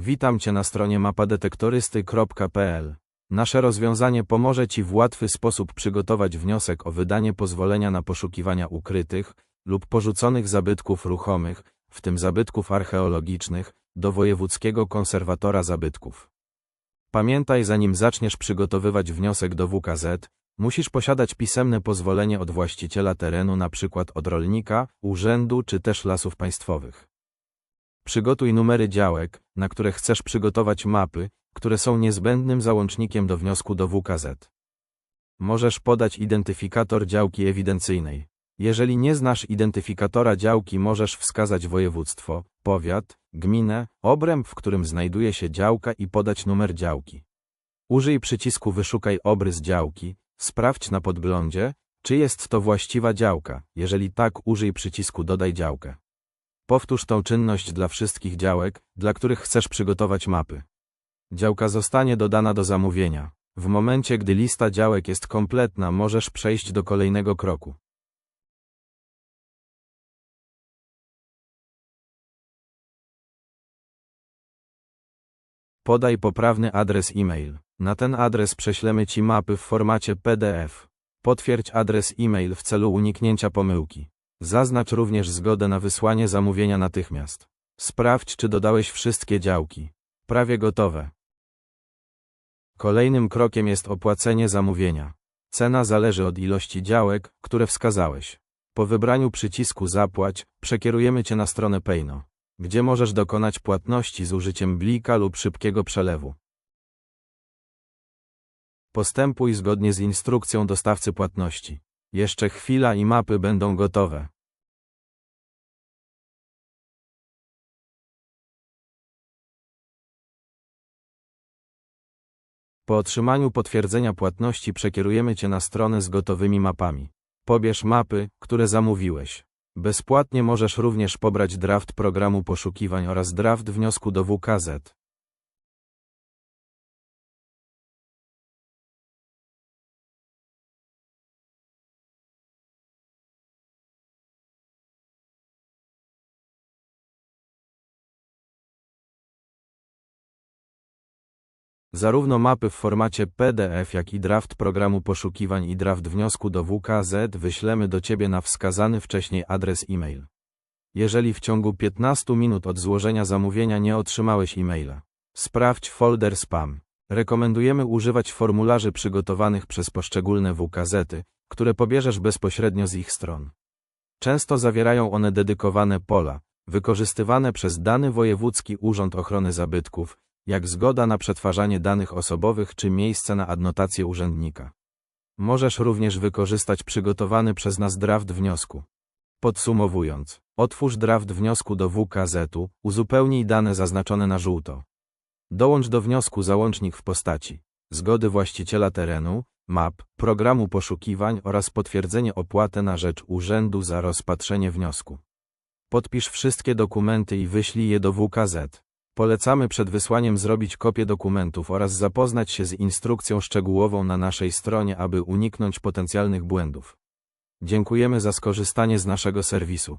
Witam Cię na stronie mapadetektorysty.pl. Nasze rozwiązanie pomoże Ci w łatwy sposób przygotować wniosek o wydanie pozwolenia na poszukiwania ukrytych lub porzuconych zabytków ruchomych, w tym zabytków archeologicznych, do Wojewódzkiego Konserwatora Zabytków. Pamiętaj, zanim zaczniesz przygotowywać wniosek do WKZ, musisz posiadać pisemne pozwolenie od właściciela terenu, np. od rolnika, urzędu czy też lasów państwowych. Przygotuj numery działek, na które chcesz przygotować mapy, które są niezbędnym załącznikiem do wniosku do WKZ. Możesz podać identyfikator działki ewidencyjnej. Jeżeli nie znasz identyfikatora działki, możesz wskazać województwo, powiat, gminę, obręb, w którym znajduje się działka i podać numer działki. Użyj przycisku Wyszukaj obrys działki, sprawdź na podglądzie, czy jest to właściwa działka. Jeżeli tak, użyj przycisku Dodaj działkę. Powtórz tą czynność dla wszystkich działek, dla których chcesz przygotować mapy. Działka zostanie dodana do zamówienia. W momencie, gdy lista działek jest kompletna, możesz przejść do kolejnego kroku. Podaj poprawny adres e-mail. Na ten adres prześlemy Ci mapy w formacie PDF. Potwierdź adres e-mail w celu uniknięcia pomyłki. Zaznacz również zgodę na wysłanie zamówienia natychmiast. Sprawdź, czy dodałeś wszystkie działki. Prawie gotowe. Kolejnym krokiem jest opłacenie zamówienia. Cena zależy od ilości działek, które wskazałeś. Po wybraniu przycisku Zapłać, przekierujemy Cię na stronę Payno, gdzie możesz dokonać płatności z użyciem blika lub szybkiego przelewu. Postępuj zgodnie z instrukcją dostawcy płatności. Jeszcze chwila i mapy będą gotowe. Po otrzymaniu potwierdzenia płatności przekierujemy Cię na stronę z gotowymi mapami. Pobierz mapy, które zamówiłeś. Bezpłatnie możesz również pobrać draft programu poszukiwań oraz draft wniosku do WKZ. Zarówno mapy w formacie PDF, jak i draft programu poszukiwań i draft wniosku do WKZ wyślemy do Ciebie na wskazany wcześniej adres e-mail. Jeżeli w ciągu 15 minut od złożenia zamówienia nie otrzymałeś e-maila, sprawdź folder spam. Rekomendujemy używać formularzy przygotowanych przez poszczególne WKZ-y, które pobierzesz bezpośrednio z ich stron. Często zawierają one dedykowane pola, wykorzystywane przez dany wojewódzki Urząd Ochrony Zabytków, jak zgoda na przetwarzanie danych osobowych czy miejsce na adnotację urzędnika. Możesz również wykorzystać przygotowany przez nas draft wniosku. Podsumowując, otwórz draft wniosku do WKZ-u, uzupełnij dane zaznaczone na żółto. Dołącz do wniosku załącznik w postaci zgody właściciela terenu, map, programu poszukiwań oraz potwierdzenie opłaty na rzecz urzędu za rozpatrzenie wniosku. Podpisz wszystkie dokumenty i wyślij je do WKZ. Polecamy przed wysłaniem zrobić kopię dokumentów oraz zapoznać się z instrukcją szczegółową na naszej stronie, aby uniknąć potencjalnych błędów. Dziękujemy za skorzystanie z naszego serwisu.